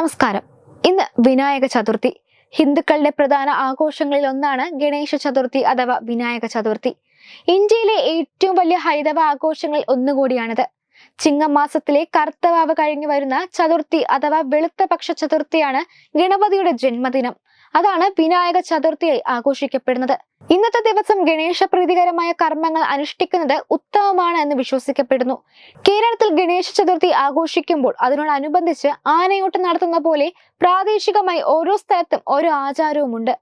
നമസ്കാരം. ഇന്ന് വിനായക ചതുർത്ഥി. ഹിന്ദുക്കളുടെ പ്രധാന ആഘോഷങ്ങളിൽ ഒന്നാണ് ഗണേശ ചതുർത്ഥി അഥവാ വിനായക ചതുർത്ഥി. ഇന്ത്യയിലെ ഏറ്റവും വലിയ ഹൈന്ദവ ആഘോഷങ്ങളിൽ ഒന്നുകൂടിയാണിത്. ചിങ്ങമാസത്തിലെ കർത്തവാവ് കഴിഞ്ഞു വരുന്ന ചതുർത്ഥി അഥവാ വെളുത്ത പക്ഷ ചതുർത്ഥിയാണ് ഗണപതിയുടെ ജന്മദിനം. അതാണ് വിനായക ചതുർത്ഥിയായി ആഘോഷിക്കപ്പെടുന്നത്. ഇന്നത്തെ ദിവസം ഗണേശ പ്രീതികരമായ കർമ്മങ്ങൾ അനുഷ്ഠിക്കുന്നത് ഉത്തമമാണ് എന്ന് വിശ്വസിക്കപ്പെടുന്നു. കേരളത്തിൽ ഗണേശ ചതുർത്ഥി ആഘോഷിക്കുമ്പോൾ അതിനോടനുബന്ധിച്ച് ആനയോട്ടം നടത്തുന്ന പോലെ പ്രാദേശികമായി ഓരോ സ്ഥലത്തും ഓരോ ആചാരവുമുണ്ട്.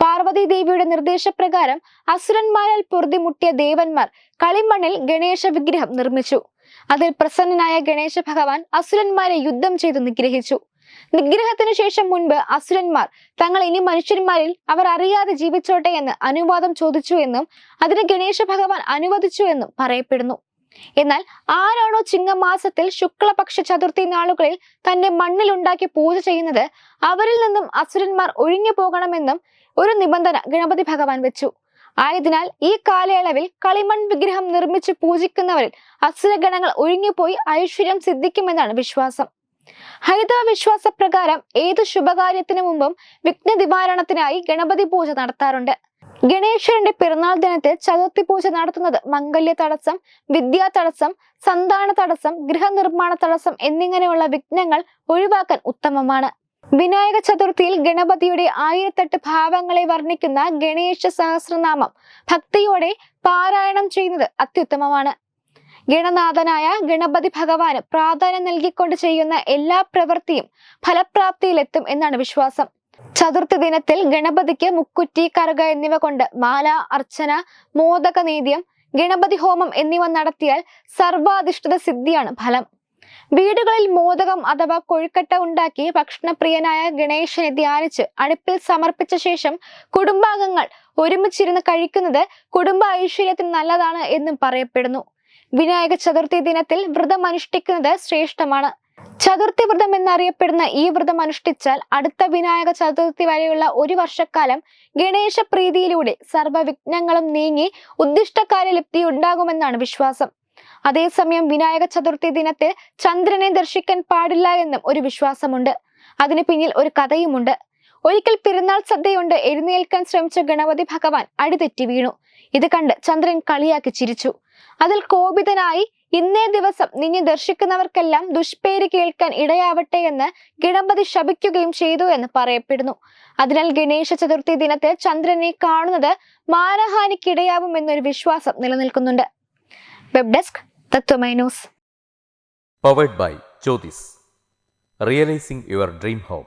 പാർവതി ദേവിയുടെ നിർദ്ദേശപ്രകാരം അസുരന്മാരാൽ പൊറുതിമുട്ടിയ ദേവന്മാർ കളിമണ്ണിൽ ഗണേശ വിഗ്രഹം നിർമ്മിച്ചു. അതിൽ പ്രസന്നനായ ഗണേശ ഭഗവാൻ അസുരന്മാരെ യുദ്ധം ചെയ്തു നിഗ്രഹിച്ചു. നിഗ്രഹത്തിനു ശേഷം മുൻപ് അസുരന്മാർ തങ്ങൾ ഇനി മനുഷ്യന്മാരിൽ അവർ അറിയാതെ ജീവിച്ചോട്ടെ എന്ന് അനുവാദം ചോദിച്ചു എന്നും അതിന് ഗണേശ ഭഗവാൻ അനുവദിച്ചു എന്നും പറയപ്പെടുന്നു. എന്നാൽ ആരാണോ ചിങ്ങമാസത്തിൽ ശുക്ലപക്ഷ ചതുർത്ഥി നാളുകളിൽ തന്റെ മണ്ണിലുണ്ടാക്കി പൂജ ചെയ്യുന്നത് അവരിൽ നിന്നും അസുരന്മാർ ഒഴിഞ്ഞു പോകണമെന്നും ഒരു നിബന്ധന ഗണപതി ഭഗവാൻ വെച്ചു. ആയതിനാൽ ഈ കാലയളവിൽ കളിമൺ വിഗ്രഹം നിർമ്മിച്ച് പൂജിക്കുന്നവരിൽ അസുരഗണങ്ങൾ ഒഴിഞ്ഞുപോയി ഐശ്വര്യം സിദ്ധിക്കുമെന്നാണ് വിശ്വാസം. ഹൈന്ദവ വിശ്വാസ പ്രകാരം ഏത് ശുഭകാര്യത്തിനു മുമ്പും വിഘ്ന നിവാരണത്തിനായി ഗണപതി പൂജ നടത്താറുണ്ട്. ഗണേശ്വരന്റെ പിറന്നാൾ ദിനത്തിൽ ചതുർത്ഥി പൂജ നടത്തുന്നത് മംഗല്യ തടസ്സം വിദ്യാ തടസ്സം സന്താന തടസ്സം ഗൃഹനിർമ്മാണ തടസ്സം എന്നിങ്ങനെയുള്ള വിഘ്നങ്ങൾ ഒഴിവാക്കാൻ ഉത്തമമാണ്. വിനായക ചതുർത്ഥിയിൽ ഗണപതിയുടെ ആയിരത്തെട്ട് ഭാവങ്ങളെ വർണിക്കുന്ന ഗണേശ സഹസ്രനാമം ഭക്തിയോടെ പാരായണം ചെയ്യുന്നത് അത്യുത്തമമാണ്. ഗണനാഥനായ ഗണപതി ഭഗവാന് പ്രാധാന്യം നൽകിക്കൊണ്ട് ചെയ്യുന്ന എല്ലാ പ്രവൃത്തിയും ഫലപ്രാപ്തിയിലെത്തും എന്നാണ് വിശ്വാസം. ചതുർത്ഥി ദിനത്തിൽ ഗണപതിക്ക് മുക്കുറ്റി കറുക എന്നിവ കൊണ്ട് മാല അർച്ചന മോദക നീതിയം ഗണപതി ഹോമം എന്നിവ നടത്തിയാൽ സർവാധിഷ്ഠിത സിദ്ധിയാണ് ഫലം. വീടുകളിൽ മോദകം അഥവാ കൊഴുക്കട്ട ഉണ്ടാക്കി ഭക്ഷണപ്രിയനായ ഗണേശനെ ധ്യാനിച്ച് അടുപ്പിൽ സമർപ്പിച്ച ശേഷം കുടുംബാംഗങ്ങൾ ഒരുമിച്ചിരുന്ന് കഴിക്കുന്നത് കുടുംബ ഐശ്വര്യത്തിന് നല്ലതാണ് എന്നും പറയപ്പെടുന്നു. വിനായക ചതുർത്ഥി ദിനത്തിൽ വ്രതം അനുഷ്ഠിക്കുന്നത് ശ്രേഷ്ഠമാണ്. ചതുർത്ഥി വ്രതം എന്നറിയപ്പെടുന്ന ഈ വ്രതം അനുഷ്ഠിച്ചാൽ അടുത്ത വിനായക ചതുർത്ഥി വരെയുള്ള ഒരു വർഷക്കാലം ഗണേശ പ്രീതിയിലൂടെ സർവവിഘ്നങ്ങളും നീങ്ങി ഉദ്ദിഷ്ടകാര്യലബ്ധി ഉണ്ടാകുമെന്നാണ് വിശ്വാസം. അതേസമയം വിനായക ചതുർത്ഥി ദിനത്തിൽ ചന്ദ്രനെ ദർശിക്കാൻ പാടില്ല എന്നും ഒരു വിശ്വാസമുണ്ട്. അതിന് പിന്നിൽ ഒരു കഥയുമുണ്ട്. ഒരിക്കൽ പെരുന്നാൾ സദ്യയുണ്ട് എഴുന്നേൽക്കാൻ ശ്രമിച്ച ഗണപതി ഭഗവാൻ അടിതെറ്റി വീണു. ഇത് കണ്ട് ചന്ദ്രൻ കളിയാക്കി ചിരിച്ചു. അതിൽ കോപിതനായി ഇന്നേ ദിവസം നിന്നെ ദർശിക്കുന്നവർക്കെല്ലാം ദുഷ്പേര് കേൾക്കാൻ ഇടയാവട്ടെ എന്ന് ഗണപതി ശപിക്കുകയും ചെയ്തു എന്ന് പറയപ്പെടുന്നു. അതിനാൽ ഗണേശ ചതുർത്ഥി ദിനത്തെ ചന്ദ്രനെ കാണുന്നത് മാനഹാനിക്കിടയാവും എന്നൊരു വിശ്വാസം നിലനിൽക്കുന്നുണ്ട്. Web desk തത്വമൈനൂസ് powered by Jyothis realising your dream home